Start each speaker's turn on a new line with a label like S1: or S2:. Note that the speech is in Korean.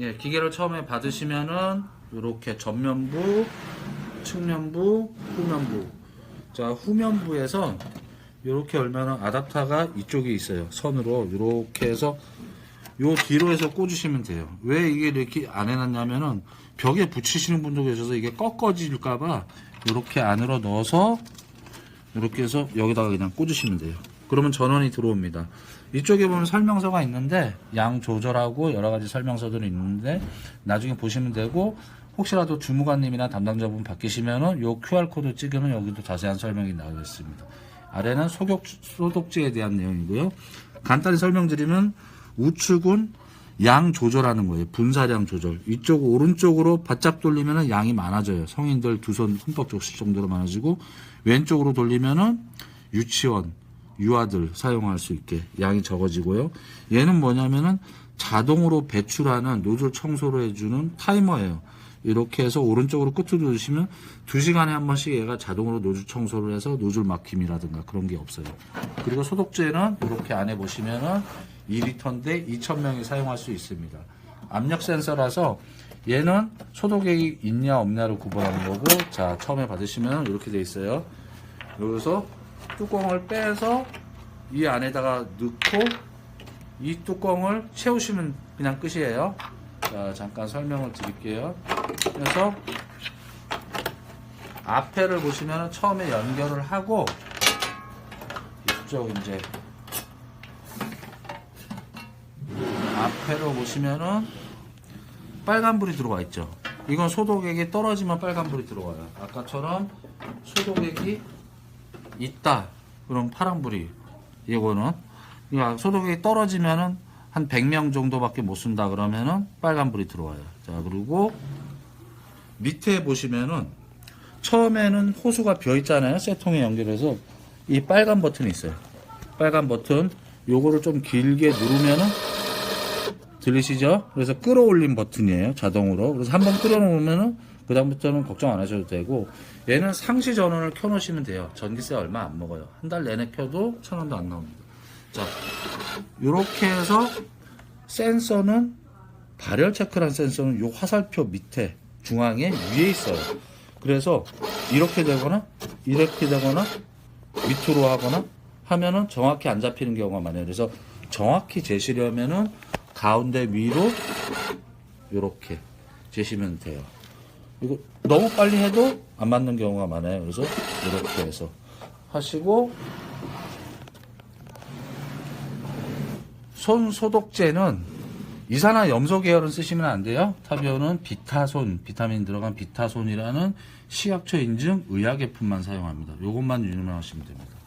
S1: 예, 기계를 처음에 받으시면은 이렇게 전면부, 측면부, 후면부. 자, 후면부에서 이렇게 열면은 아답터가 이쪽에 있어요. 선으로 이렇게 해서 요 뒤로 해서 꽂으시면 돼요. 왜 이게 이렇게 안 해놨냐면은 벽에 붙이시는 분도 계셔서 이게 꺾어질까봐 이렇게 안으로 넣어서 이렇게 해서 여기다가 그냥 꽂으시면 돼요. 그러면 전원이 들어옵니다. 이쪽에 보면 설명서가 있는데 양 조절하고 여러 가지 설명서들이 있는데 나중에 보시면 되고 혹시라도 주무관님이나 담당자분 바뀌시면은 요 QR 코드 찍으면 여기도 자세한 설명이 나오겠습니다. 아래는 소독, 소독제에 대한 내용이고요. 간단히 설명드리면 우측은 양 조절하는 거예요. 분사량 조절. 이쪽 오른쪽으로 바짝 돌리면은 양이 많아져요. 성인들 두 손 흠뻑 적실 정도로 많아지고 왼쪽으로 돌리면은 유치원, 유아들 사용할 수 있게 양이 적어지고요. 얘는 뭐냐면은 자동으로 배출하는 노즐 청소를 해주는 타이머예요. 이렇게 해서 오른쪽으로 끝을 누르시면 2시간에 한 번씩 얘가 자동으로 노즐 청소를 해서 노즐 막힘이라든가 그런 게 없어요. 그리고 소독제는 이렇게 안에 보시면은 2리터인데 2,000명이 사용할 수 있습니다. 압력 센서라서 얘는 소독액이 있냐 없냐를 구분하는 거고 자 처음에 받으시면 이렇게 돼 있어요. 여기서 뚜껑을 빼서 이 안에다가 넣고 이 뚜껑을 채우시면 그냥 끝이에요. 자, 잠깐 설명을 드릴게요. 그래서 앞에를 보시면 처음에 연결을 하고 이쪽 이제 앞에로 보시면은 빨간불이 들어와 있죠. 이건 소독액이 떨어지면 빨간불이 들어와요. 아까처럼 소독액이 있다. 그럼 파란불이. 이거는 그러니까 소독액이 떨어지면은 한 100명 정도밖에 못 쓴다 그러면은 빨간불이 들어와요. 자, 그리고 밑에 보시면은 처음에는 호수가 비어 있잖아요. 쇠통에 연결해서 이 빨간 버튼이 있어요. 빨간 버튼 요거를 좀 길게 누르면은 들리시죠? 그래서 끌어올림 버튼이에요. 자동으로. 그래서 한번 끌어놓으면은 그 다음부터는 걱정 안 하셔도 되고 얘는 상시 전원을 켜놓으시면 돼요. 전기세 얼마 안 먹어요. 한 달 내내 켜도 천 원도 안 나옵니다. 자, 이렇게 해서 센서는 발열 체크란 센서는 요 화살표 밑에 중앙에 위에 있어요. 그래서 이렇게 되거나 이렇게 되거나 밑으로 하거나 하면은 정확히 안 잡히는 경우가 많아요. 그래서 정확히 재시려면은 가운데 위로 이렇게 재시면 돼요. 이거 너무 빨리 해도 안 맞는 경우가 많아요. 그래서 이렇게 해서 하시고 손 소독제는 이산화 염소 계열은 쓰시면 안 돼요. 타비오는 비타손, 비타민 들어간 비타손이라는 식약처 인증 의약예품만 사용합니다. 이것만 유념하시면 됩니다.